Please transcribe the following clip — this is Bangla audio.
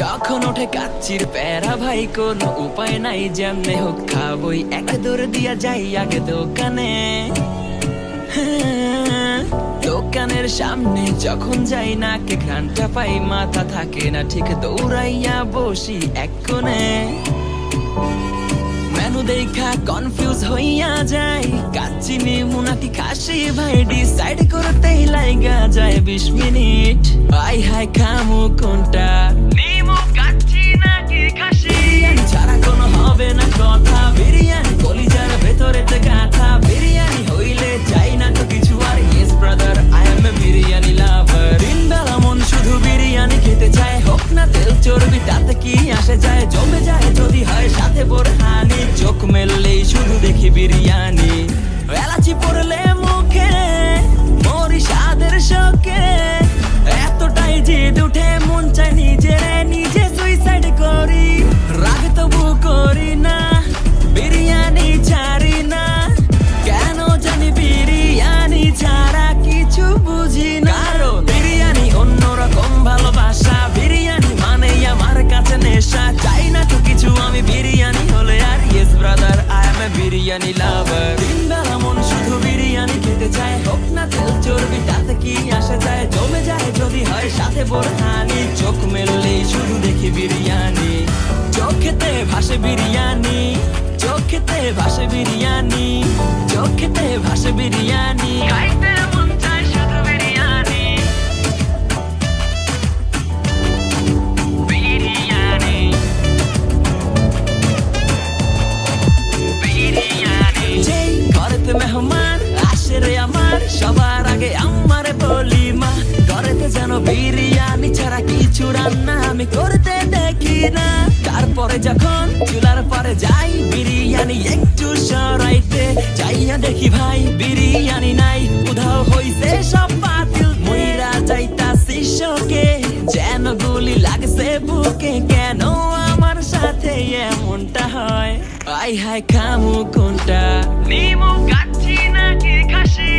যখন ওঠে কাচ্চির প্যারা ভাই কোনো উপায় নাই যেমনে হোক খাবই। এক দৌড় দিয়া যাই আগে দোকানে। হ্যাঁ, দোকানের সামনে যখন যাই না কে ঘ্রানটা পাই মাথা থাকে না ঠিক দৌড়াইয়া বসি এক কোণে। মেনু দেখা কনফিউজ হইয়া যায় কাচ্চি নিমু নাকি খাসি ভাই ডিসাইড করতেই লাইগা যায় বিশ মিনিট। আই হাই খামু কোনটা কি আসে যায় জমে যায় যদি হয় সাথে বোরহানি। চোখ মেললেই শুধু দেখি বিরিয়ানি। বিরিয়ানি লাভার দিন মন শুধু বিরিয়ানি খেতে চায়। হোক না তেল চর্বি, তাতে কি আসে যায়? জমে যায় যদি হয়, সাথে বোরহানি। চোখ মেললেই শুধু দেখি বিরিয়ানি। চোখেতে ভাসে বিরিয়ানি। চোখেতে ভাসে বিরিয়ানি। চোখেতে ভাসে বিরিয়ানি। খাইতে মন বিরিয়ানি ছাড়া কিছু রান্না আমি করতে দেখি না। তারপরে যখন চুলার পরে যাই, বিরিয়ানি একটু সরাইতে যাইয়া দেখি ভাই, বিরিয়ানি নাই, উধাও হইছে সব বাতিল। মইরা যাইতাছি শোকে, যেন গুলি লাগছে বুকে, কেন আমার সাথে এমনটা হয়? আই হাই খামু কোনটা? নিমু কাচ্ছি নাকি খাসি